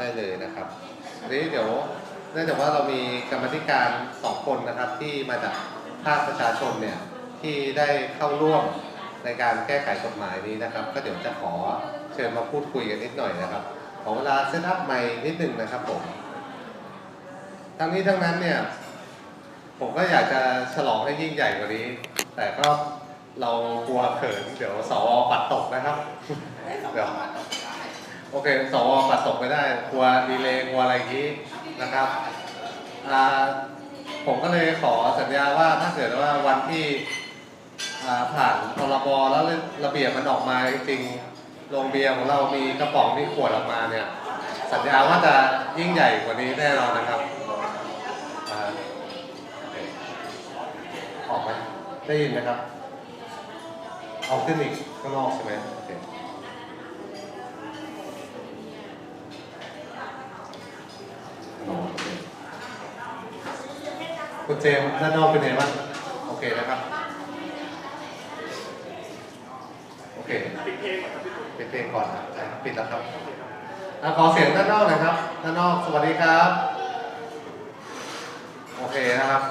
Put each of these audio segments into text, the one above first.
ได้เลยนะครับนี้เดี๋ยวเนื่องจากว่าเรามีกรรมธิการสองคนนะครับที่มาจากภาคประชาชนเนี่ยที่ได้เข้าร่วมในการแก้ไขกฎหมายนี้นะครับ ก็เดี๋ยวจะขอเชิญมาพูดคุยกันนิดหน่อยนะครับขอเวลาเซตอัพใหม่นิดหนึ่งนะครับผมทั้งนี้ทั้งนั้นเนี่ยผมก็อยากจะฉลองให้ยิ่งใหญ่กว่านี้ แต่ก็เรากลัวเขินเดี๋ยวสวปัดตกนะครับเดี๋ยว โอเคสวปัดตกไม่ได้กลัวดีเลย์กลัวอะไรอย่างนี้นะครับผมก็เลยขอสัญญาว่าถ้าเกิดว่าวันที่ผ่านพรบแล้วระเบียบมันออกมาจริงโรงเบียร์ของเรามีกระป๋องมีขวดออกมาเนี่ย สัญญาว่าจะยิ่งใหญ่กว่านี้แน่นอนนะครับออกไหมได้ยินไหมครับ เอาขึ้นอีกข้างนอกใช่ไหมโอเคโอเค คุณเจมส์ด้านนอกเป็นไงบ้างโอเคนะครับ โอเคปิดเพลงก่อนครับปิดเพลงก่อนนะอะปิดแล้วครับอะขอเสียงด้านนอกหน่อยครับด้านนอกสวัสดีครับ โอเคนะครับ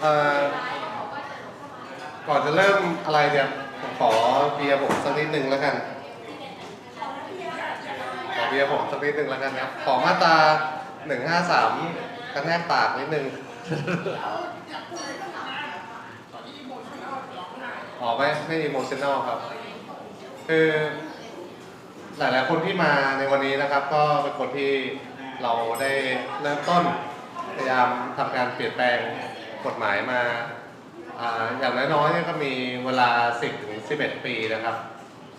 เอ่อก่อนจะเริ่มอะไรเนี่ยผมขอเบียร์ผมสักนิดหนึ่งแล้วกัน ขอเบียร์ผมสักนิดหนึ่งแล้วกันครับ ขอมาตราหนึ่งห้าสามกระแทกปากนิดนึง อ๋อไม่ไม่อิโมชันแนลครับ คือหลาย ๆ คนที่มาในวันนี้นะครับ ก็เป็นคนที่เราได้เริ่มต้นพยายามทำการเปลี่ยนแปลงกฎหมายมาอ่าอย่างน้อยๆเนี่ยก็มีเวลา 10 ถึง 11 ปีนะครับ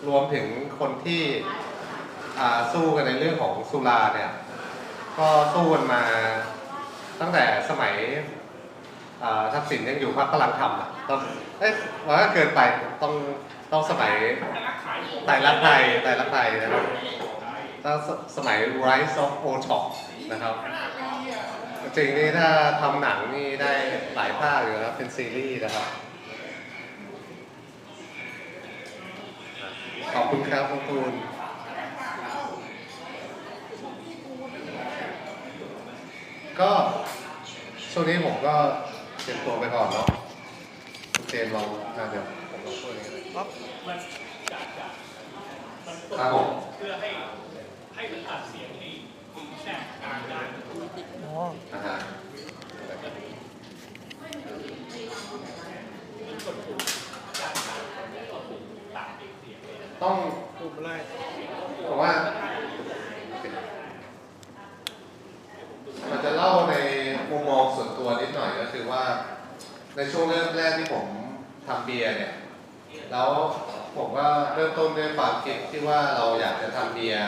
รวมถึงคนที่อ่าสู้กันในเรื่องของสุราเนี่ย ก็สู้กันมา ตั้งแต่สมัยทักษิณยังอยู่พรรคพลังธรรมอะต้องเอ๊ะว่าเกินไปต้องต้องสมัยไตรลักไทยไตรลักไทยนะครับตั้งสมัย Rise of o t o p นะครับจริงๆนี่ถ้าทำหนังนี่ได้หลายภาคอยู่นะเป็นซีรีส์นะครับ ขอบคุณครับน้องตูนก็ ช่วงนี้ผมก็เตรียมตัวไปก่อนเนาะคุณเจมส์ลองอะเดี๋ยวผมลองพูดอย่างนี้มันจากจากมันกดครับผมเพื่อให้ให้มันตัดเสียงให้คุณแทรกกลางได้ อ่าฮะ มันกดปุ่มการตัดกดปุ่มตัดเสียงเลยนะ ต้อง ปุ่มอะไร ผมว่า มันจะเล่าในมุมมองส่วนตัวนิดหน่อยก็คือว่า ในช่วงเริ่มแรกที่ผมทำเบียร์เนี่ย แล้วผมก็เริ่มต้นด้วยความคิดที่ว่าเราอยากจะทำเบียร์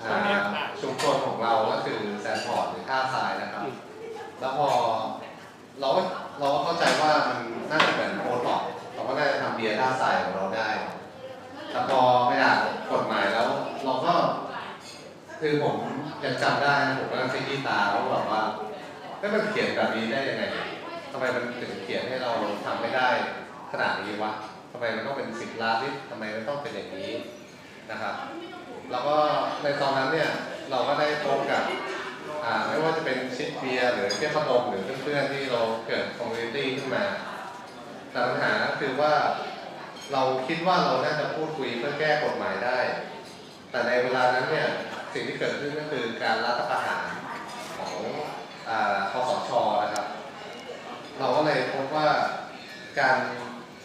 อ่าชุมชนของเราก็คือแซนพอร์ตหรือท่าทรายนะครับ แล้วพอเราก็เราก็เข้าใจว่ามันน่าจะเหมือนโอท็อปเราก็น่าจะทำเบียร์ท่าทรายของเราได้ แต่พอไปอ่านกฎหมายแล้ว เราก็ คือผมยังจำได้นะผมก็ขยี้ตาว่าแบบว่าเอ้ยมันเขียนแบบนี้ได้ยังไงทำไมมันถึงเขียนให้เราทำไม่ได้ขนาดนี้วะทำไมมันต้องเป็นสิบ ลานลิตรทำไมมันต้องเป็นอย่างนี้นะครับ แล้วก็ในตอนนั้นเนี่ยเราก็ได้พบกับไม่ว่าจะเป็นชิดเบียร์หรือเทียบขนมหรือเพื่อนๆที่เราเกิดคอมมูนิตี้ขึ้นมาแต่ปัญหาก็คือว่าเราคิดว่าเราน่าจะพูดคุยเพื่อแก้กฎหมายได้ แต่ในเวลานั้นเนี่ยสิ่งที่เกิดขึ้นก็คือการรัฐประหารของคอสชนะครับ เราก็เลยพบว่าการ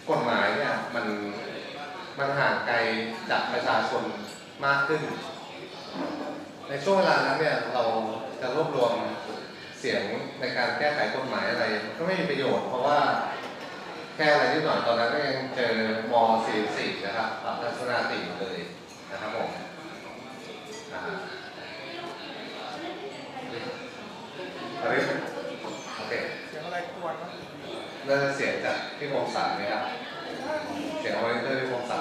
กฎหมายเนี่ยมัน มันห่างไกลจากประชาชนมากขึ้น ในช่วงเวลานั้นเนี่ยเราจะรวบรวมเสียงในการแก้ไขกฎหมายอะไร ก็ไม่มีประโยชน์ เพราะว่าแค่อะไรนิดหน่อยตอนนั้นก็ยังเจอม .44 นะครับปรับทัศนคติเลยนะครับผมอ่าอันนี้โอเคเสียงอะไรกวนวะน่าจะเสียงจากพี่พงศาไหมครับ เสียงออเรนเตอร์พี่พงศา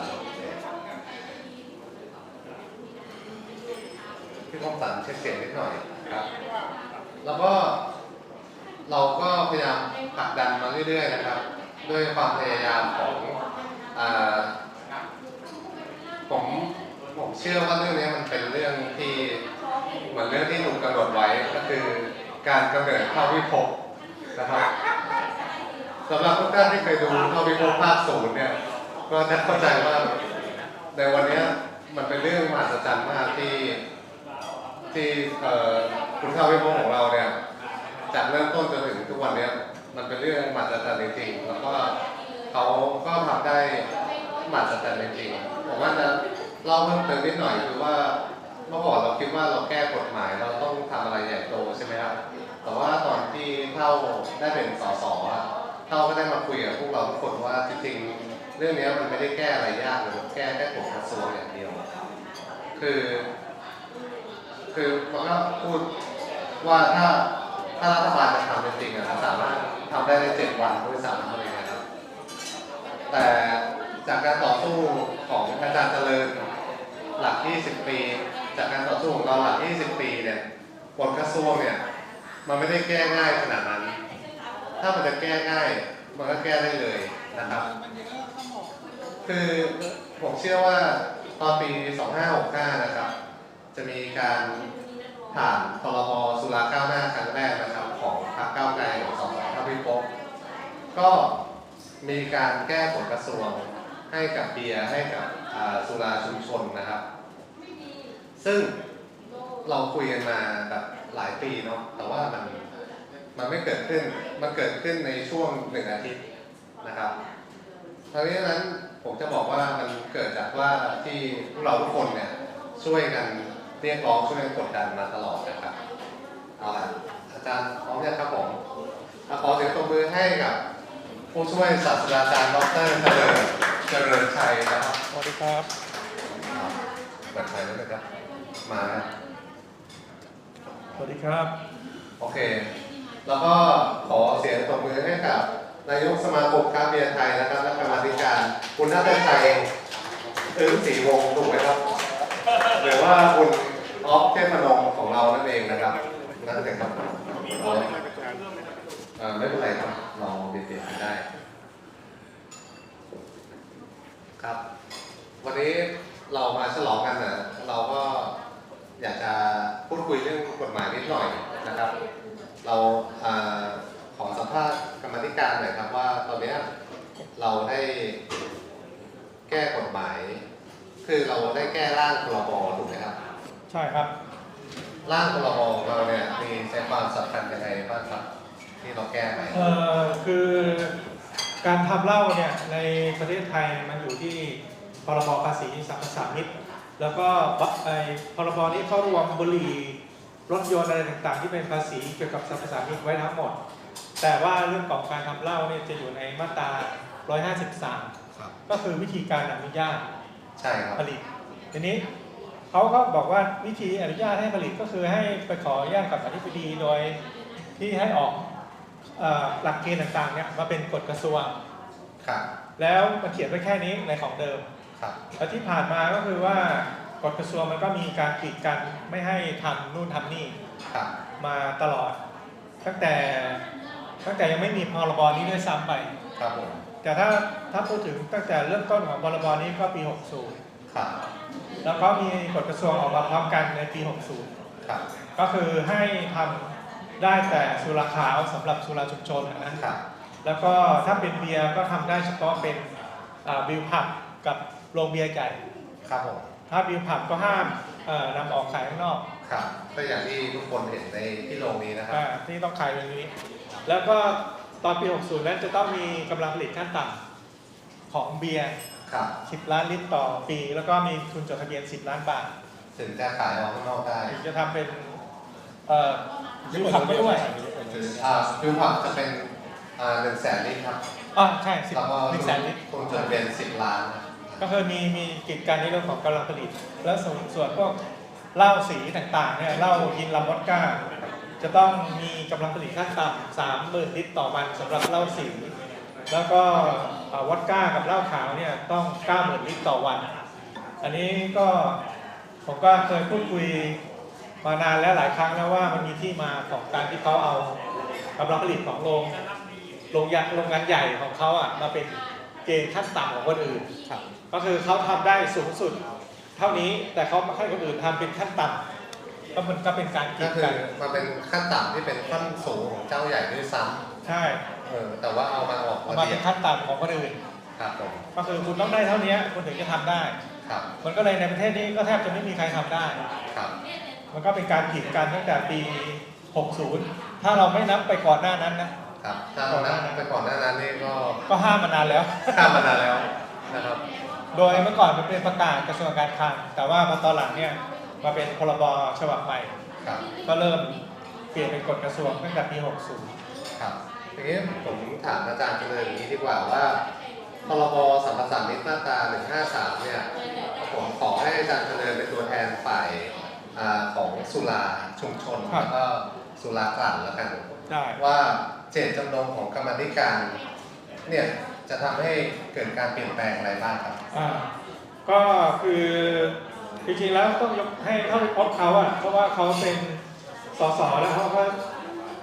พี่พงศาเช็คเสียงนิดหน่อยครับ แล้วก็เราก็พยายามผลักดันมาเรื่อยๆนะครับ ด้วยความพยายามของอผมผมเชื่อว่าเรื่องนี้มันเป็นเรื่องที่เหมือนเรื่องที่ถูกกำหนดไว้ก็คือการกำเนิดข้าวิภพนะครับำหรับทุกท่านที่เคยดูเข้าวิภพภาคศูนย์เนี่ย ก็จะเข้าใจว่าในวันเนี้ยมันเป็นเรื่องมหัศจรรย์มากที่ที่เอ่อคุณเข้าวิภพของเราเนี่ยจากเริ่มต้นจนถึงทุกวันเนี้ยมันเป็นเรื่องมหัศจรรย์จริงๆแล้วก็เขาก็ทำได้มหัศจรรย์จริงๆผมว่าจะเล่าเพิ่มเติมนิดหน่อยคือว่าเมื่อก่อนเราคิดว่าเราแก้กฎหมายเราต้องทำอะไรใหญ่โตใช่ไหมครับแต่ว่าตอนที่เท่าได้เป็นสสอะ เท่าก็ได้มาคุยกับพวกเราทุกคนว่าจริงๆเรื่องนี้มันไม่ได้แก้อะไรยากเลยแก้แค่กฎกระทรวงอย่างเดียว คือ คือมันก็พูดว่าถ้าถ้ารัฐบาลจะทำจริงๆอะสามารถทำได้ในเจ็ดวันด้วยซ้ำอะไรเงี้ยครับแต่จากการต่อสู้ของอาจารย์เจริญหลัก 20 ปี จากการต่อสู้ของเราหลัก 20 ปีเนี่ยกฎกระทรวงเนี่ยมันไม่ได้แก้ง่ายขนาดนั้น ถ้ามันจะแก้ง่ายมันก็แก้ได้เลยนะครับ คือผมเชื่อว่าตอนปี 2565 นะครับ จะมีการผ่านพรบสุราก้าวหน้าครั้งแรกนะครับของพรรคก้าวไกลของสสท่านพิภพก็มีการแก้กฎกระทรวงให้กับเบียร์ให้กับสุราชุมชนนะครับ ซึ่งเราคุยกันมาแบบหลายปีเนาะแต่ว่ามัน มันไม่เกิดขึ้น มันเกิดขึ้นในช่วงหนึ่งอาทิตย์นะครับทั้งนี้นั้นผมจะบอกว่ามันเกิดจากว่าที่พวกเราทุกคนเนี่ยช่วยกันเรียกร้องช่วยกันกดดันมาตลอดนะครับเอาล่ะอาจารย์พร้อมยังครับผมอะขอเสียงตบมือให้กับผู้ช่วยศาสตราจารย์ดรเจริญเจริญชัยนะครับสวัสดีครับเปิดไฟแล้วนะครับมานะสวัสดีครับ โอเค แล้วก็ขอเสียงตบมือให้กับนายกสมาคมค้าเบียร์ไทยนะครับและกรรมาธิการ คุณนัทชัยอึ้งศรีวงศ์ถูกไหมครับหรือว่าคุณออฟเทพนงของเรานั่นเองนะครับนั่นเองครับเราเอ่อไม่เป็นไรครับเราเปลี่ยนเปลี่ยนกันได้ ครับ วันนี้เรามาฉลองกันนะเราก็อยากจะพูดคุยเรื่องกฎหมายนิดหน่อยนะครับ เราอาขอสัมภาษณ์กรรมาธิการหน่อยครับว่าตอนเนี้ยเราได้แก้กฎหมาย คือเราได้แก้ร่างพรบถูกไหมครับ ใช่ครับ ร่างพรบของเราเนี่ยมีใจความสำคัญยังไงบ้างครับที่เราแก้ไปเอ่อคือการทำเหล้าเนี่ยในประเทศไทยมันอยู่ที่พรบภาษีสรรพสามิตแล้วก็บไอพรบนี้เข้ารวมบุหรี่ รถยนต์อะไรต่างๆ ที่เป็นภาษีเกี่ยวกับสรรพสามิตไว้ทั้งหมด แต่ว่าเรื่องของการทำเหล้าเนี่ยจะอยู่ในมาตรา 153ครับก็คือวิธีการอนุญาตใช่ครับผลิตทีนี้เขาก็บอกว่าวิธีอนุญาตให้ผลิตก็คือให้ไปขออนุญาตกับอธิบดีโดยที่ให้ออกเอ่อหลักเกณฑ์ต่างๆเนี่ยมาเป็นกฎกระทรวงครับแล้วมันเขียนไว้แค่นี้ในของเดิมครับแล้วที่ผ่านมาก็คือว่า กฎกระทรวงมันก็มีการกีดกันไม่ให้ทำนู่นทำนี่ครับมาตลอด ตั้งแต่ตั้งแต่ยังไม่มีพรบนี้ด้วยซ้ำไป ครับผมแต่ถ้าถ้าพูดถึงตั้งแต่เริ่มต้นของพรบนี้ก็ปี60ครับแล้วก็มีกฎกระทรวงออกมาพร้อมกันในปี60ครับก็คือให้ทำได้แต่สุราขาวสำหรับสุราชุมชนนะ ครับแล้วก็ถ้าเป็นเบียร์ก็ทำได้เฉพาะเป็นอ่าบิลผับกับโรงเบียร์ใหญ่ ครับผม ถ้าบิลผับก็ห้ามเอ่อนำออกขายข้างนอกครับก็อย่างที่ทุกคนเห็นในที่โรงนี้นะครับ อ่าที่ต้องขายแบบนี้ แล้วก็ตอนปี 60 นั้นจะต้องมีกำลังผลิตขั้นต่ำของเบียร์ ครับ 10 ล้านลิตรต่อปี แล้วก็มีทุนจดทะเบียน 10 ล้านบาทถึงจะขายออกข้างนอกได้ถึงจะทำเป็นเอ่อบิลผับไปด้วยถึงอ่าฟิวผับจะเป็นอ่าหนึ่งแสนลิตรครับ อ่าใช่สิบแล้วก็หนึ่งแสนลิตรทุนจดทะเบียนสิบล้านนะ ก็คือมีมีกิจการในเรื่องของกำลังผลิต แล้วส่วนส่วนพวกเหล้าสีต่างๆเนี่ยเหล้ายินลามอดก้า จะต้องมีกำลังผลิตขั้นต่ำสามหมื่นลิตรต่อวันสำหรับเหล้าสี แล้วก็วอดก้ากับเหล้าขาวเนี่ยต้องเก้าหมื่นลิตรต่อวัน อันนี้ก็ผมก็เคยพูดคุยมานานแล้วหลายครั้งแล้วว่ามันมีที่มาของการที่เขาเอากำลังผลิตของโรงโรงยาโรงงานใหญ่ของเขาอะมาเป็นเกณฑ์ขั้นต่ำของคนอื่น ก็คือเขาทำได้สูงสุดเท่านี้แต่เขาให้คนอื่นทำเป็นขั้นต่ำก็มันก็เป็นการกีก็ดคืกัอนมันเป็นขั้นต่ำที่เป็นขั้นสูงของเจ้าใหญ่ด้วยซ้ใช่ำเออแต่ว่าเอามาออกเอาระมาเบียเป็บนขั้นต่ำของคนอื่น ครับผมก็คือคุณต้องได้เท่านี้คุณถึงจะทำได้ ครับมันก็เลยในประเทศนี้ก็แทบจะไม่มีใครทำได้ ครับมันก็เป็นการกีดกันตั้งแต่ปี 60 ถ้าเราไม่นับไปก่อนหน้านั้นนะ ครับถ้าเรานับไปก่อนหน้านั้นนี่ก็ก็ห้ามมานานแล้ว ข้ามมานานแล้วนะครับ โดยเมื่อก่อนมันเป็นประกาศกระทรวงการคลังแต่ว่าพอตอนหลังเนี่ยมาเป็นพรบฉบับใหม่ ครับก็เริ่มเปลี่ยนเป็นกฎกระทรวงตั้งแต่ปี ครับทีนี้ผมถามอาจารย์เจริญอย่างนี้ดีกว่าว่าพรบสัมปทานมิตรมาตรา153 เนี่ย ผมขอให้อาจารย์เจริญเป็นตัวแทนฝ่ายอ่าของสุราชุมชนครับ แล้วก็สุรากลั่นแล้วกัน 60 ได้ ว่าเจตจำนงของกรรมาธิการเนี่ย จะทำให้เกิดการเปลี่ยนแปลงอะไรบ้างครับ อ่าก็คือจริงๆแล้วต้องยกให้เขาไปพบเขาอะเพราะว่าเขาเป็นสสแล้วเขาก็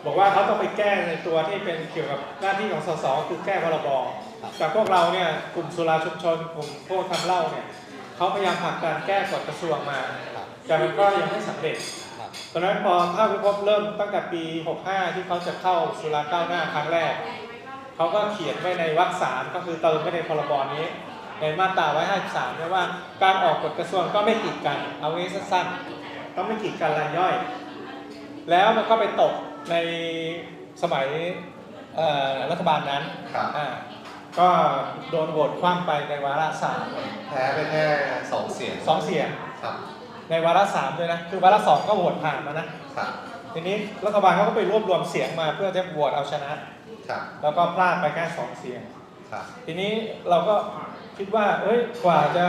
บอกว่าเขาต้องไปแก้ในตัวที่เป็นเกี่ยวกับหน้าที่ของสสคือแก้พรบแต่พวกเราเนี่ยกลุ่มสุราชุมชนกลุ่มพวกทำเหล้าเนี่ยเขาพยายามผลักดันแก้กฎกระทรวงมา แต่มันก็ยังไม่สำเร็จตอนนั้นพอภาควิพเริ่มตั้งแต่ปี 65 ที่เขาจะเข้าสุราก้าวหน้าครั้งแรก เขาก็เขียนไว้ในวรรคสามก็คือเติมไว้ในพรบนี้ ในมาตรา153เนี่ยว่า การออกกฎกระทรวงก็ไม่กีดกัน เอางี้สั้นๆก็ไม่กีดกันรายย่อย แล้วมันก็ไปตกในสมัยเอ่อรัฐบาลนั้นครับอ่าก็โดนโหวตคว่ำไปในวาระสามแพ้ไปแค่สองเสียงสองเสียงครับในวาระสามด้วยนะ คือวาระสองก็โหวตผ่านมานะครับทีนี้รัฐบาลเขาก็ไปรวบรวมเสียงมาเพื่อจะโหวตเอาชนะ ครับแล้วก็พลาดไปแค่สองเสียง ครับ ทีนี้เราก็คิดว่า เอ้ย กว่าจะ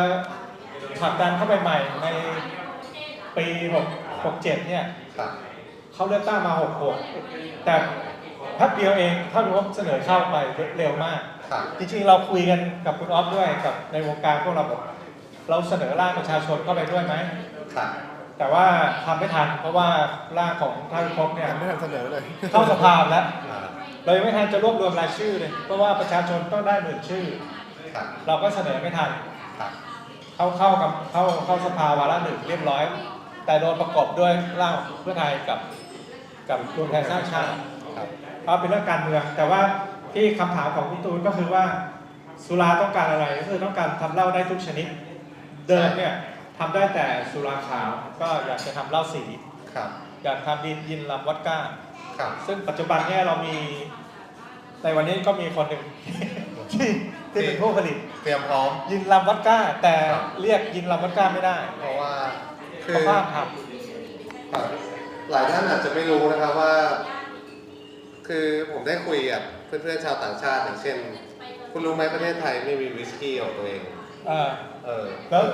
ผลักดันเข้าไปใหม่ในปี6 67เนี่ย ครับ เขาเลือกตั้งมา66แต่พักเดียวเองถ้ารวมเสนอเข้าไปเร็วมาก ครับ จริงๆ เราคุยกันกับคุณออฟด้วยกับในวงการพวกเราบอกเราเสนอร่างประชาชนเข้าไปด้วยไหมครับ แต่ว่าทำไม่ทันเพราะว่าร่างของท่านพบเนี่ยไม่ทันเสนอเลย เข้าสภาแล้วอ่า เรายังไม่ทันจะรวบรวมรายชื่อเลยเพราะว่าประชาชนต้องได้หมื่นชื่อ ครับเราก็เสนอไม่ทัน ครับ เข้าเข้ากับเข้าเข้าสภาวาระหนึ่งเรียบร้อย แต่โดนประกอบด้วยร่างเพื่อไทยกับกับรวมไทยสร้างชาติครับ เพราะเป็นเรื่องการเมือง แต่ว่าที่คำถามของคุณตูนก็คือว่าสุราต้องการอะไรก็คือต้องการทำเหล้าได้ทุกชนิด เดิมเนี่ยทำได้แต่สุราขาวก็อยากจะทำเหล้าสี ครับ อยากทำดินยินลำวัดก้า ครับ ซึ่งปัจจุบันเนี่ยเรามีในวันนี้ก็มีคนหนึ่ง ที่ที่เป็นผู้ผลิต เตรียมพร้อม ยินลำวัดก้า แต่ครับ เรียกยินลำวัดก้าไม่ได้เพราะว่าคืเพอราะว่าทครับ หลายท่านอาจจะไม่รู้นะครับว่า คือผมได้คุยกับเพื่อนๆชาวต่างชาติอย่างเช่น คุณรู้ไหมประเทศไทยไม่มีวิสกี้ของตัวเองำเออเออแล้ว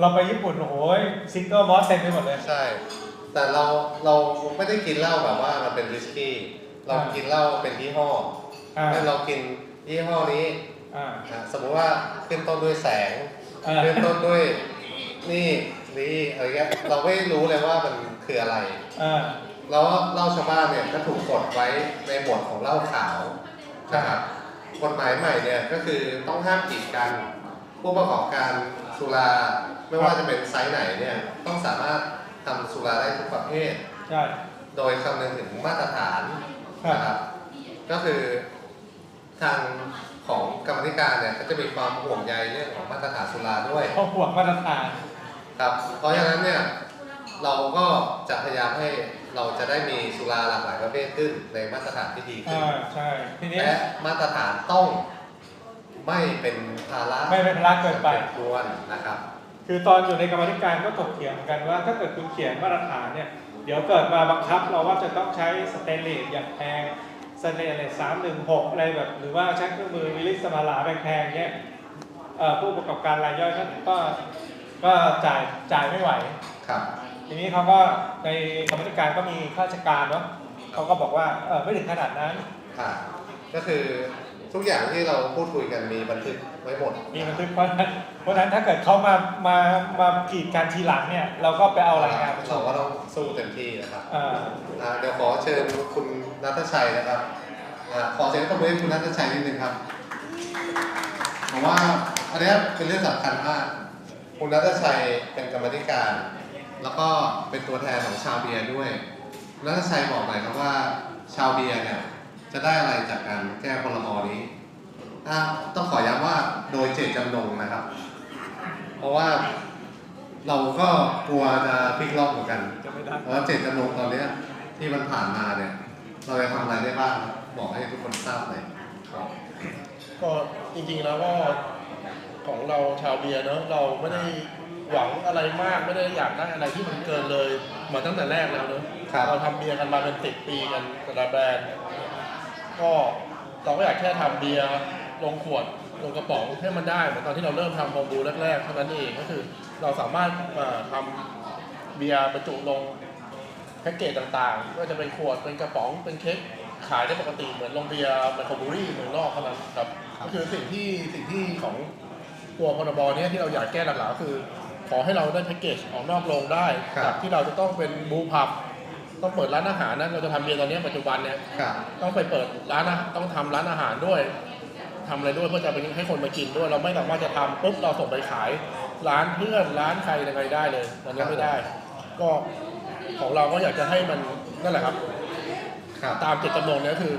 เราไปญี่ปุ่นโอ้โหซิงเกิลมอสเต็มไปหมดเลย ใช่ แต่เราเราไม่ได้กินเหล้าแบบว่ามันเป็นวิสกี้ เราอ่ากิกินเหล้าเป็นยี่ห้ออ่าแล้วเรากินยี่ห้อนี้อ่า อะสมมติว่าขึ้นต้นด้วยแสงอ่า ขึ้นต้นด้วยนี่นี่อะไรเงี้ยเราไม่รู้เลยว่ามันคืออะไร อ่าแล้วเหล้าชาวบ้านเนี่ยก็ถูกกดไว้ในหมวดของเหล้าขาวนะครับกฎหมายใหม่เนี่ยก็คือต้องห้ามกีดกันผู้ประกอบการสุราไม่ว่าจะเป็นไซส์ไหนเนี่ยต้องสามารถ ทำสุราได้ทุกประเภท ใช่ โดยคำนึงถึงมาตรฐานครับ นะครับก็คือทางของกรรมธิการเนี่ยก็จะมีความห่วงใยเรื่องของมาตรฐานสุราด้วยเพราะห่วงมาตรฐาน ครับ เพราะฉะนั้นเนี่ยเราก็จะพยายามให้เราจะได้มีสุราหลากหลายประเภทขึ้นในมาตรฐานที่ดีขึ้น อ่า ใช่ ทีนี้ และมาตรฐานต้องไม่เป็นภาระไม่เป็นภาระเกินไป ควรนะครับ คือตอนอยู่ในกรรมาธิการก็ถกเถียงกันว่า ถ้าเกิดคุณเขียนมาตรฐานเนี่ยเดี๋ยวเกิดมาบังคับเราว่าจะต้องใช้สเตนเลสอย่างแพงสเตนเลสสามหนึ่งหกอะไรแบบหรือว่าใช้เครื่องมือวิลิสมาลาแพงๆเนี่ยเอ่อผู้ประกอบการรายย่อยก็ก็ก็จ่ายจ่ายไม่ไหวครับทีนี้เขาก็ในกรรมาธิการก็มีข้าราชการเนาะเขาก็บอกว่าเออไม่ถึงขนาดนั้นค่ะก็คือทุกอย่างที่เราพูดคุยกันมีบันทึก ไว้หมดมีบันทึกเพราะฉะนั้นเพราะฉะนั้นถ้าเกิดเขามามามากีดการทีหลังเนี่ยเราก็ไปเอารายงานมาชเรามก็ต้องสู้เต็มที่นะครับอ่าอ่าเดี๋ยวขอเชิญคุณนัทชัยนะครับอ่าขอเสียงตบมือให้คุณนัทชัยนิดนึงครับผมว่าอันเนี้ยเป็นเรื่องสำคัญมากคุณนัทชัยเป็นกรรมธิการ แล้วก็เป็นตัวแทนของชาวเบียร์ด้วยแล้วถ้าชัยบอกหน่อยครับว่าชาวเบียร์เนี่ยจะได้อะไรจากการแก้พรบนี้อะ ต้องขอย้ำว่าโดยเจตจำนงนะครับ เพราะว่าเราก็กลัวจะพลิกล็อกเหมือนกันจะไม่ได้เพราะว่าเจตจำนงตอนเนี้ยที่มันผ่านมาเนี่ย เราจะทำอะไรได้บ้างครับบอกให้ทุกคนทราบเลยครับก็จริงๆแล้วก็ของเราชาวเบียร์เนอะเราไม่ได้หวังอะไรมากไม่ได้อยากได้อะไรที่มันเกินเลยเหมือนตั้งแต่แรกแล้วเนอะครับเราทำเบียร์กันมาเป็นสิบปีกันแต่ละแบรนด์ก็เราก็อยากแค่ทำเบียร์ ลงขวดลงกระป๋องให้มันได้เหมือนตอนที่เราเริ่มทำโฮมบรูแรกๆเท่านั้นเองก็คือ เราสามารถเอ่อทำเบียร์บรรจุลงแพ็กเกจต่างๆไม่ว่าจะเป็นขวดเป็นกระป๋องเป็นเค้กขายได้ปกติเหมือนลงเบียร์ไมโครบรูรี่เมืองนอกเท่านั้นครับก็คือสิ่งที่สิ่งที่ของตัวพรบเนี้ยที่เราอยากแก้หลักๆก็คือ ขอให้เราได้แพ็กเกจออกนอกโรงได้ครับจากที่เราจะต้องเป็นบูพับต้องเปิดร้านอาหารนะเราจะทำเบียร์ตอนเนี้ยปัจจุบันเนี่ยครับต้องไปเปิดร้านอาหารต้องทำร้านอาหารด้วย ทำอะไรด้วยเพื่อจะไปให้คนมากินด้วย เราไม่สามารถจะทำปุ๊บเราส่งไปขาย ร้านเพื่อนร้านใครยังไงได้เลยตอนนี้ไม่ได้ ก็ของเราก็อยากจะให้มันนั่นแหละครับ ครับ ตามเจตจำนงเนี่ยคือ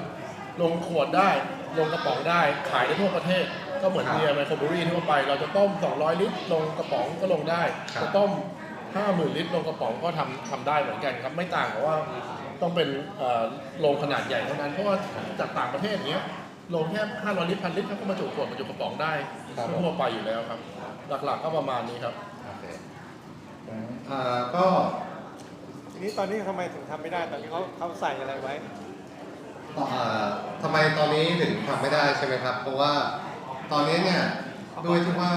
ลงขวดได้ลงกระป๋องได้ขายได้ทั่วประเทศ ก็เหมือนครับเบียร์ไมโครบรูรี่ทั่วไป เราจะต้ม 200 ลิตร ลงกระป๋องก็ลงได้ครับ จะต้ม 50,000 ลิตร ลงกระป๋องก็ทำทำได้เหมือนกันครับ ไม่ต่างกับว่าต้องเป็นเอ่อโรงขนาดใหญ่เท่านั้นเพราะว่าจากต่างประเทศเนี้ย โรงแค่500ลิตรพันลิตรเขาก็บรรจุขวดบรรจุกระป๋องได้ครับผม ทั่วไปอยู่แล้วครับ หลักๆก็ประมาณนี้ครับ โอเคอ่าก็ทีนี้ตอนนี้ทำไมถึงทำไม่ได้ ตอนนี้เขาเขาใส่อะไรไว้อ่าทำไมตอนนี้ถึงทำไม่ได้ใช่ไหมครับ เพราะว่าตอนนี้เนี่ยด้วยที่ว่า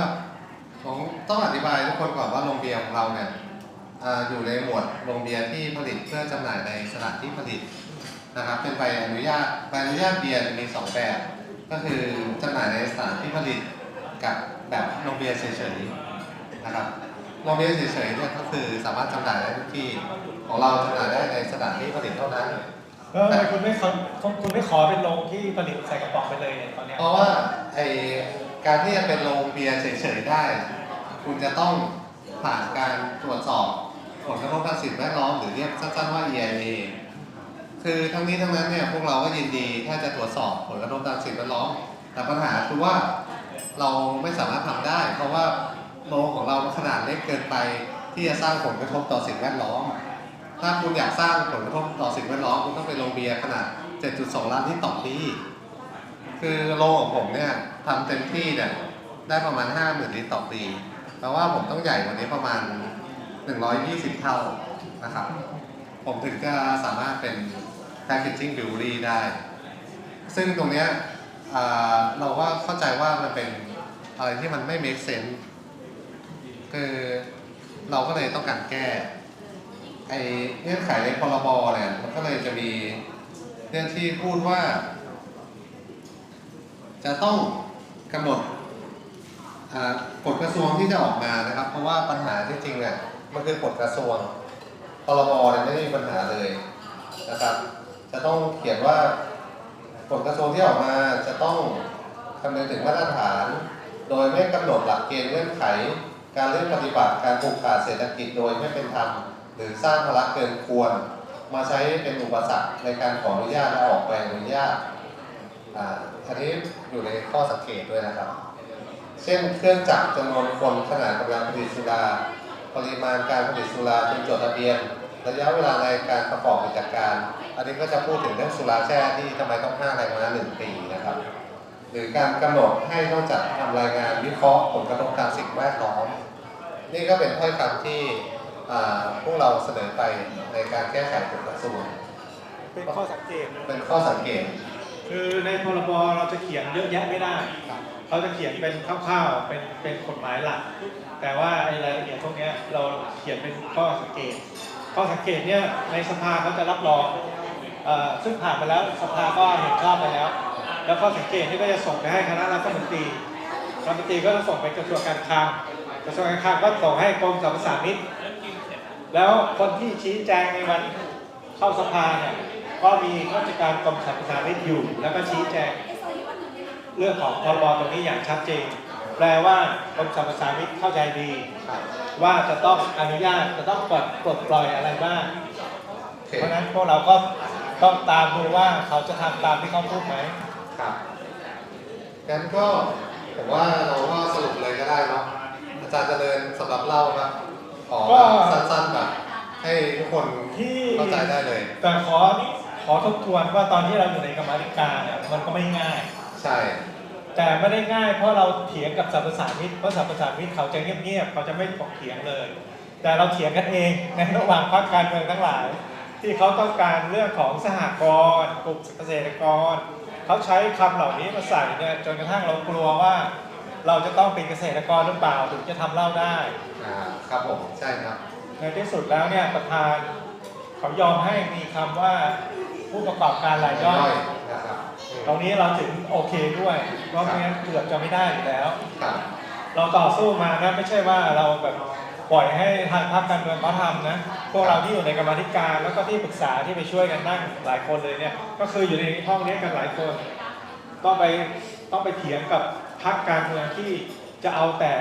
ของต้องอธิบายทุกคนก่อนว่าโรงเบียร์ของเราเนี่ยอ่าอยู่ในหมวดโรงเบียร์ที่ผลิตเพื่อจำหน่ายในสถานที่ผลิต นะครับเป็นใบอนุญาตใบอนุญาตเบียร์จะมีสองแบบ ก็คือจำหน่ายในสถานที่ผลิตกับแบบโรงเบียร์เฉยๆนะครับโรงเบียร์เฉยๆเนี่ยก็คือสามารถจำหน่ายได้ทุกที่ของเราจำหน่ายได้ในสถานที่ผลิตเท่านั้นแล้วทำไมคุณไม่ขอคุณไม่ขอเป็นโรงที่ผลิตใส่กระป๋องไปเลยเนี่ยตอนเนี้ยเพราะว่าไอการที่จะเป็นโรงเบียร์เฉยๆได้ คุณจะต้องผ่านการตรวจสอบผลกระทบทางสิ่งแวดล้อมหรือเรียกสั้นๆว่า EIA คือทั้งนี้ทั้งนั้นเนี่ยพวกเราก็ยินดีถ้าจะตรวจสอบผลกระทบทางสิ่งแวดล้อมแต่ปัญหาคือว่าเราไม่สามารถทำได้ เพราะว่าโรงของเราขนาดเล็กเกินไป ที่จะสร้างผลกระทบต่อสิ่งแวดล้อม ถ้าคุณอยากสร้างผลกระทบต่อสิ่งแวดล้อมคุณต้องไปโรงเบียร์ขนาด 7.2 ล้านที่ต่อปีคือโรงของผมเนี่ยทำเต็มที่เนี่ยได้ประมาณ 5 0,000ลิตรต่อปีแปลว่าผมต้องใหญ่กว่านี้ประมาณ 120 เท่านะครับ ผมถึงจะสามารถเป็น packaging brewery ได้ ซึ่งตรงเนี้ยเราว่าเข้าใจว่ามันเป็นอะไรที่มันไม่ make sense คือเราก็เลยต้องการแก้ไอเงื่อนไขในพรบเนี่ยมันก็เลยจะมีเรื่องที่พูดว่า จะต้องกำหนดกฎกระทรวงที่จะออกมานะครับ เพราะว่าปัญหาที่จริงเนี่ยมันคือกฎกระทรวงพรบเนี่ยไม่ได้มีปัญหาเลยนะครับ จะต้องเขียนว่ากฎกระทรวงที่ออกมาจะต้องคำนึงถึงมาตรฐาน โดยไม่กำหนดหลักเกณฑ์เงื่อนไข การเลื่อกปฏิบัติการผูกขาดเศรษฐกิจโดยไม่เป็นธรรมหรือสร้างภาระเกินควร มาใช้เป็นอุปสรรคในการขออนุญาตและออกใบอนุญาตอันนี้อยู่ในข้อสังเกตด้วยนะครับ เช่นเครื่องจักรจำนวนคนขนาดกำลังผลิตสุราปริมาณการผลิตสุราจึงจดทะเบียน ระยะเวลาในการประกอบกิจการ อันนี้ก็จะพูดถึงเรื่องสุราแช่ที่ทำไมต้องห้ามอะไรมาหนึ่งปีนะครับ หรือการกำหนดให้ต้องจัดทำรายงานวิเคราะห์ผลกระทบทางสิ่งแวดล้อม นี่ก็เป็นถ้อยคำที่อ่าพวกเราเสนอไปในการแก้ไขกฎกระทรวงเป็นข้อสังเกตเป็นข้อสังเกต คือในพรบเราจะเขียนเยอะแยะไม่ได้เขาจะเขียนเป็นคร่าวๆเป็นเป็นกฎหมายหลัก แต่ว่าไอ้รายละเอียดพวกเนี้ยเราเขียนเป็นข้อสังเกต ข้อสังเกตเนี่ยในสภาเขาจะรับรองซึ่งผ่านไปแล้วสภาก็เห็นชอบไปแล้ว แล้วข้อสังเกตนี่ก็จะส่งไปให้คณะรัฐมนตรีรัฐมนตรีก็จะส่งไปกระทรวงการคลังกระทรวงการคลังก็ส่งให้กรมสรรพสามิตแล้วคนที่ชี้แจงในวันเข้าสภาเนี่ยก็มีข้าราชการกรมสรรพสามิตอยู่ แล้วก็ชี้แจงเรื่องของพรบตรงนี้อย่างชัดเจน แปลว่ากรมสรรพสามิตเข้าใจดีครับว่าจะต้องอนุญาตจะต้องปลดปลดปล่อยอะไรบ้างโอเคเพราะฉะนั้นพวกเราก็ต้องตามดูว่าเขาจะทำตามที่เขาพูดไหมครับงั้นก็ผมว่าเราก็สรุปเลยก็ได้เนาะอาจารย์เจริญสำหรับเล่าครับขอแบบสั้นๆแบบให้ทุกคนที่เข้าใจได้เลย แต่ขอขอทบทวนว่าตอนที่เราอยู่ในกรรมาธิการเนี่ยมันก็ไม่ง่าย ใช่ แต่ไม่ได้ง่ายเพราะเราเถียงกับสรรพสามิตเพราะสรรพสามิตเขาจะเงียบๆเขาจะไม่ถกเถียงเลย แต่เราเถียงกันเองในระหว่างพรรคการเมืองทั้งหลาย ที่เขาต้องการเรื่องของสหกรณ์กลุ่มเกษตรกรเขาใช้คำเหล่านี้มาใส่เนี่ยจนกระทั่งเรากลัวว่า เราจะต้องเป็นเกษตรกรหรือเปล่าถึงจะทำเหล้าได้อ่าครับผมใช่ครับ ในที่สุดแล้วเนี่ยประธานเขายอมให้มีคำว่าผู้ประกอบการรายย่อยนะครับอืม ตรงนี้เราถึงโอเคด้วยเพราะไม่งั้นเกือบจะไม่ได้อยู่แล้ว ครับ เราต่อสู้มานะไม่ใช่ว่าเราแบบปล่อยให้ทางพรรคการเมืองเขาทำนะพวกเราที่อยู่ในกรรมาธิการแล้วก็ที่ปรึกษาที่ไปช่วยกันนั่งหลายคนเลยเนี่ยก็คืออยู่ในห้องนี้กันหลายคนต้องไปต้องไปเถียงกับพรรคการเมืองที่จะเอาแต่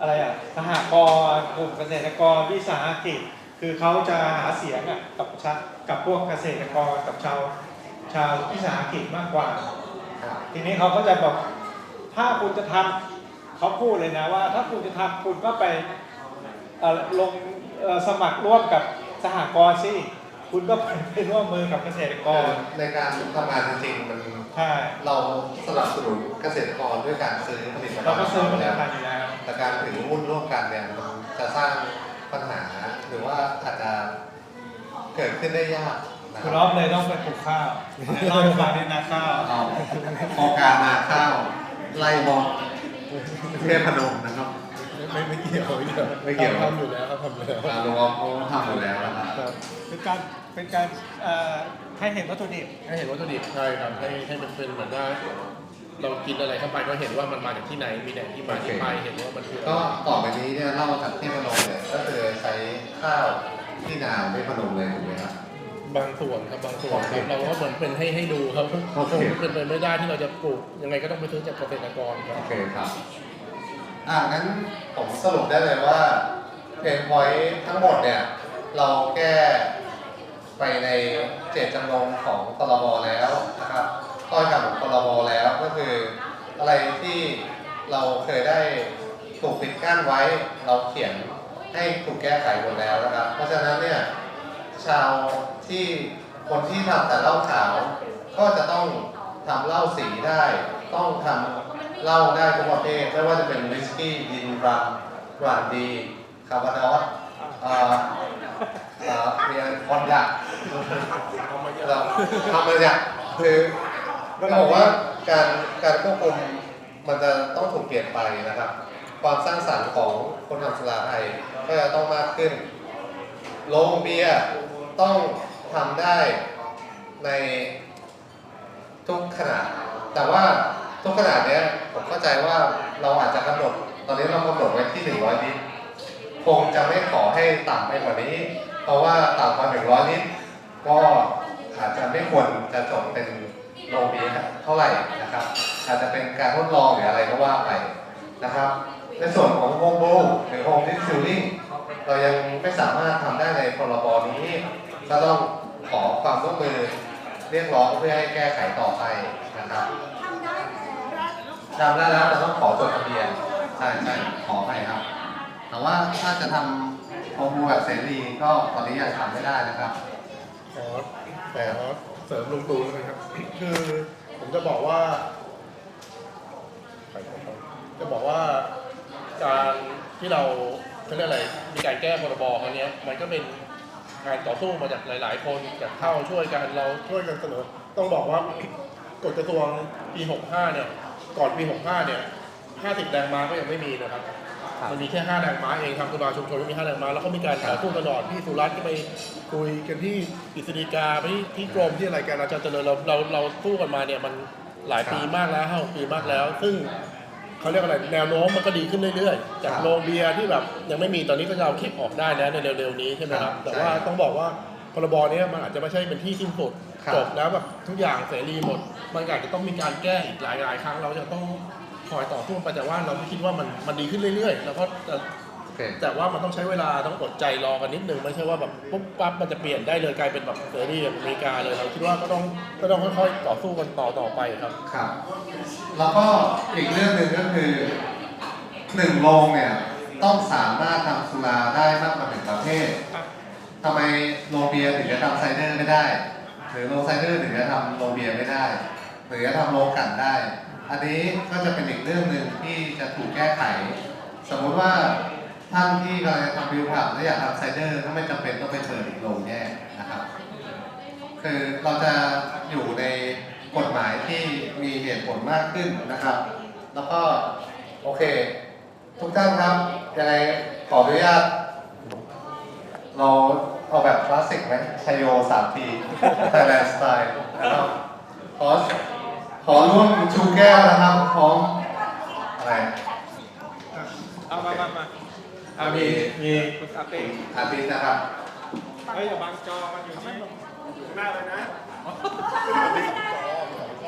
อะไรอะสหกรณ์กลุ่มเกษตรกรวิสาหกิจ คือเขาจะหาเสียงอะกับชากับพวกเกษตรกรกับชาว ชาววิสาหกิจมากกว่าครับทีนี้เขาก็จะบอกถ้าคุณจะทำเขาพูดเลยนะว่า ถ้าคุณจะทำคุณก็ไปเอ่อลงเอ่อสมัครร่วมกับสหกรณ์สิคุณก็ไปไปร่วมมือกับเกษตรกรในการทำงานจริงๆมันใช่เราสนับสนุนเกษตรกรด้วยการซื้อผลิตภัณฑ์เราก็ซื้อผลิตแล้วภัณฑ์อยู่แล้วแต่การถือหุ้นร่วมกันเนี่ยมันจะสร้างปัญหาหรือว่าอาจจะเกิดขึ้นได้ยากนะ คุณรอบเลยต้องไปปลูกข้าวเล่าให้ฟังในนาข้าวเราโครงการนาข้าวไล่บอลเทพนมนะครับ ไม่ไม่เกี่ยวไม่เกี่ยวไม่เกี่ยว ทำอยู่แล้วครับทำอยู่แล้วอ่าลุงออฟเขาทำอยู่แล้วนะครับครับเป็นการเป็นการเอ่อให้เห็นวัตถุดิบให้เห็นวัตถุดิบใช่ครับให้ให้มันเป็นเหมือนว่าเรากินอะไรเข้าไปก็เห็นว่ามันมาจากที่ไหนมีแหล่งที่มาที่ไปเห็นว่ามันคืออะไร ก็ต่อไปนี้เนี่ยเล่าจากเทพนมเนี่ยก็คือใช้ข้าวที่นาเทพนมเลยถูกไหมครับ บางส่วนครับบางส่วนโอเคครับเราก็เหมือนเป็นให้ให้ดูครับโอเค คงเป็นไปไม่ได้ที่เราจะปลูกยังไงก็ต้องไปซื้อจากเกษตรกรคโอรับเคครับ อ่างั้นผมสรุปได้เลยว่าเพนพอยต์ทั้งหมดเนี่ย เราแก้ไปในเจตจำนงของตรบแล้วนะครับต้อยกับของตรบแล้วก็คืออะไรที่เราเคยได้ถูกปิดกั้นไว้ เราเขียนให้ถูกแก้ไขหมดแล้วนะครับ เพราะฉะนั้นเนี่ย ชาวที่คนที่ทำแต่เหล้าขาว ก็จะต้องทำเหล้าสีได้ ต้องทำเหล้าได้ทุกประเภทไม่ว่าจะเป็นวิสกี้ยินรัมบรันดีคาร์บานอสเมียคอนยักเราทำมาจากคือต้องบอกว่าการการควบคุมมันจะต้องถูกเปลี่ยนไปนะครับ ความสร้างสรรค์ของคนทำสุราไทยก็จะต้องมากขึ้น โรงเบียร์ ต้องทำได้ในทุกขนาด แต่ว่าทุกขนาดเนี้ยผมเข้าใจว่าเราอาจจะกำหนด ตอนนี้เรากำหนดไว้ที่ 100 ลิตร คงจะไม่ขอให้ต่ำไปกว่านี้ เพราะว่าต่ำกว่า 100 ลิตร ก็อาจจะไม่ควรจะจบเป็นโรงเบีเท่าไหร่นะครับ อาจจะเป็นการทดลองหรืออะไรก็ว่าไปนะครับ ในส่วนของโฮมบูหรือโฮมดิสซิลลิ่งเรายังไม่สามารถทำได้ในพรบนี้ ก็ต้องขอความร่วมมือเรียกร้องเพื่อให้แก้ไขต่อไปนะครับทำได้แล้วแต่ต้องขอจดทะเบียนใช่ใช่ขอไปครับ แต่ว่าถ้าจะทำโฮมูแบบเสรีก็ตอนนี้ยังทำไม่ได้นะครับขอแต่ขอเสริมลุงตูนะครับ คือผมจะบอกว่า จะบอกว่าการที่เราเขาเรียกอะไรมีการแก้พรบครั้งนี้มันก็เป็น การต่อสู้มาจากหลาย ๆ คนจากเข้าช่วยกันเราช่วยกันเสนอต้องบอกว่ากฎกระทรวงปี 65 เนี่ย ก่อนปี 65 เนี่ย 50แรงม้าก็ยังไม่มีนะครับ มันมีแค่ 5แรงม้าเองทางสภาชุมชนก็มี 5แรงม้าแล้วก็มีการต่อสู้ตลอดพี่สุรัตน์ก็ไปคุยกันที่กฤษฎีกาไปที่ที่กรมที่อะไรกันอาจารย์เจริญเราเราเราสู้กันมาเนี่ยมันหลายปีมากแล้วห้าปีมากแล้ว ซึ่ง เขาเรียกอะไรแนวโน้มมันก็ดีขึ้นเรื่อยๆ จากครับโรงเบียร์ที่แบบยังไม่มีตอนนี้ก็จะเอาเข็บออกได้แล้วในเร็วๆนี้ใช่ไหมครับครับแต่ว่าใช่ต้องบอกว่าพรบเนี้ยมันอาจจะไม่ใช่เป็นที่สิ้นสุดครับจบแล้วแบบทุกอย่างเสรีหมด มันอาจจะต้องมีการแก้อีกหลายๆ ครั้งเราจะต้องคอยต่อสู้ไปแต่ว่าเราไม่คิดว่ามันมันดีขึ้นเรื่อยๆ แล้วก็จะเค แต่ว่ามันต้องใช้เวลาต้องอดใจรอกันนิดนึงไม่ใช่ว่าแบบปุ๊บปั๊บมันจะเปลี่ยนได้เลยกลายเป็นแบบเสรีแบบอเมริกาเลยเราคิดว่าก็ต้องก็ต้องค่อยๆต่อสู้กันต่อต่อไปครับครับแล้วก็อีกเรื่องหนึ่งก็คือหนึ่งโรงเนี่ยต้องสามารถทำสุราได้มากกว่าหนึ่งประเภทครับทำไมโรงเบียร์ถึงจะทำไซเดอร์ไม่ได้ หรือโรงไซเดอร์ถึงจะทำโรงเบียร์ไม่ได้ หรือจะทำโรงกลั่นได้ อันนี้ก็จะเป็นอีกเรื่องหนึ่งที่จะถูกแก้ไข สมมุติว่า ท่านที่กำลังจะทำบิวผับและอยากทำไซเดอร์ก็ไม่จำเป็นต้องไปเปิดอีกโรงแยกนะครับ คือเราจะอยู่ในกฎหมายที่มีเหตุผลมากขึ้นนะครับ แล้วก็โอเค ทุกท่านครับยังไงขออนุญาตเราเอาแบบคลาสสิกไหมชยโยสามทีไทยแลนด์สไตล์นะครับขอขอร่วมชูแก้วนะครับพร้อมอะไร เอามามามา อ่ามีมีคุณอาเต้อาทิตย์นะครับเฮ้ยอย่าบังจอมันอยู่ที่หน้าเลยนะ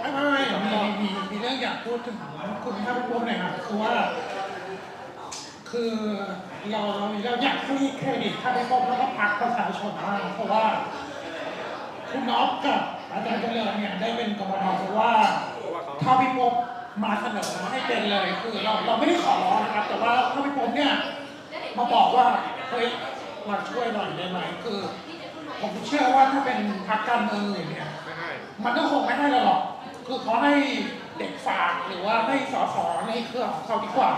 ไม่ไม่ไม่มีมีมีเรื่องอยากพูดถึงคุณท่านผู้หน่อยครับคือว่า คือเราเราเราอยากให้เครดิตท่านผู้ชมแล้วก็พักประชาชนมากเพราะว่า คุณน็อปกับอาจารย์เจริญเนี่ยได้เป็นกรรมการเพราะว่าถ้าพี่พบมาเสนอให้เป็นเลยคือเราเราไม่ได้ขอร้องนะครับแต่ว่าถ้าพี่พบเนี่ย มาบอกว่าเฮ้ยมาช่วยหน่อยได้ไหมคือ ผมเชื่อว่าถ้าเป็นพรรคการเมืองอื่นเนี่ย ไม่ให้มันก็คงไม่ให้เราหรอก คือเขาให้เด็กฝากหรือว่าให้สสในเครือของเขาดีกว่า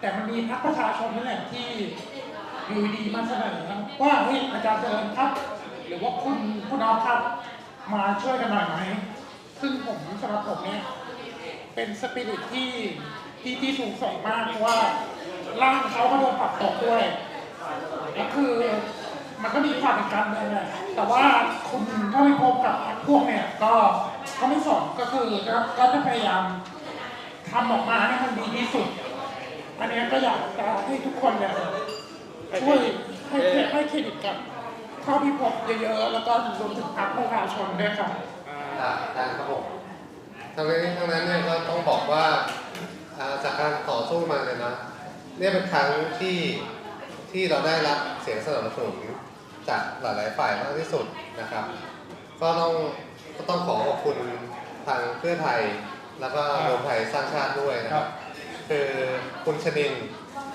แต่มันมีพรรคประชาชนนี่แหละที่อยู่ดีมาเสนอว่าเฮ้ยอาจารย์เจริญครับ หรือว่าคุณคุณน้อครับ มาช่วยกันหน่อยไหมซึ่งผมสำหรับผมเนี่ยเป็นสปิริตที่ที่ที่สูงส่งมากเพราะว่า ร่างเขาก็โดนปรับตกด้วยก็คือมันก็มีความเป็นการเมืองแหละแต่ว่าคุณถ้าไม่พบกับพวกเนี่ย ก็ก็ไม่สนก็คือก็ก็จะพยายามทำออกมาให้มันดีที่สุด อันนี้ก็อยากจะให้ทุกคนเนี่ยช่วยให้ให้เครดิตกับข้าพิภพเยอะๆ แล้วก็รวมถึงพรรคประชาชนด้วยครับอ่าได้ครับผมทั้งนี้ทั้งนั้นเนี่ยก็ต้องบอกว่าจากการต่อสู้มาเลยนะ เนี่ยเป็นครั้งที่ที่เราได้รับเสียงสนับสนุนจากหลายๆฝ่ายมากที่สุดนะครับ ก็ต้องก็ต้องขอขอบคุณทางเพื่อไทยแล้วก็รวมไทยสร้างชาติด้วยนะครับ คือคุณชนิน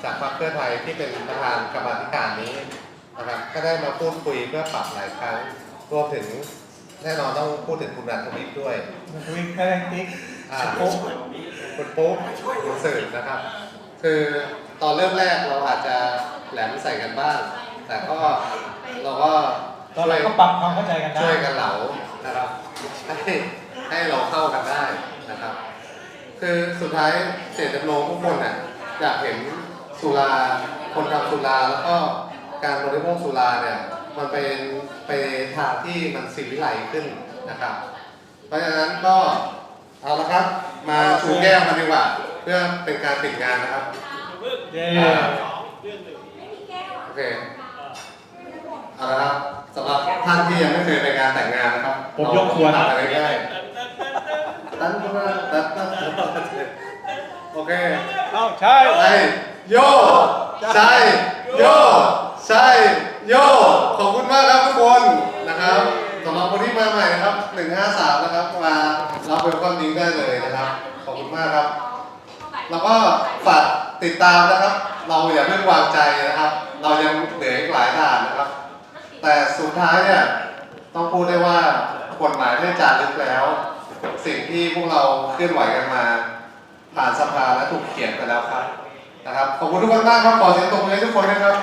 จากพรรคเพื่อไทยที่เป็นประธานกรรมาธิการนี้นะครับ ก็ได้มาพูดคุยเพื่อปรับหลายครั้งรวมถึงแน่นอนต้องพูดถึงคุณรัฐวิทย์ด้วยวิ่งแค่แรงติ๊กอ่าปุ๊บคุณปุ๊บคุณสื่อนะครับ คือ ตอนเริ่มแรกเราอาจจะแหลมใส่กันบ้าง แต่ก็เราก็ตอนหลังก็ปรับความเข้าใจกันได้ช่วยกันเหลานะครับให้ให้เราเข้ากันได้นะครับ คือสุดท้ายเจตจำนงทุกคนน่ะอยากเห็นสุราคนทำสุราแล้วก็การบริโภคสุราเนี่ยมันเป็นไปทางที่มันสีวิไลขึ้นนะครับ เพราะฉะนั้นก็เอาละครับ มาชูแก้วกันดีกว่า เพื่อเป็นการปิดงานนะครับ เย้โอเคเอาละครับสำหรับท่านที่ยังไม่เคยไปงานแต่งงานนะครับผมยกครัวตันะดอะไรง่ายตั้งมาตั้งตั้งโอเคเอ้าใช่ใช่โยใช่โยใช่โยขอบคุณมากครับทุกคนนะครับสำหรับคนที่มาใหม่นะครับ153นะครับมารับเป็นความดิ้งได้เลยนะครับ ขอบคุณมากครับ แล้วก็ฝาก ติดตามนะครับ เราอย่าเพิ่งวางใจนะครับ เรายังเหลืออีกหลายด่านนะครับ แต่สุดท้ายเนี่ยต้องพูดได้ว่ากฎหมายได้จารึกแล้ว สิ่งที่พวกเราเคลื่อนไหวกันมา ผ่านสภาและถูกเขียนไปแล้วครับนะครับขอบคุณทุกคนมากครับขอเสียงตรงนี้ทุกคนนะครับ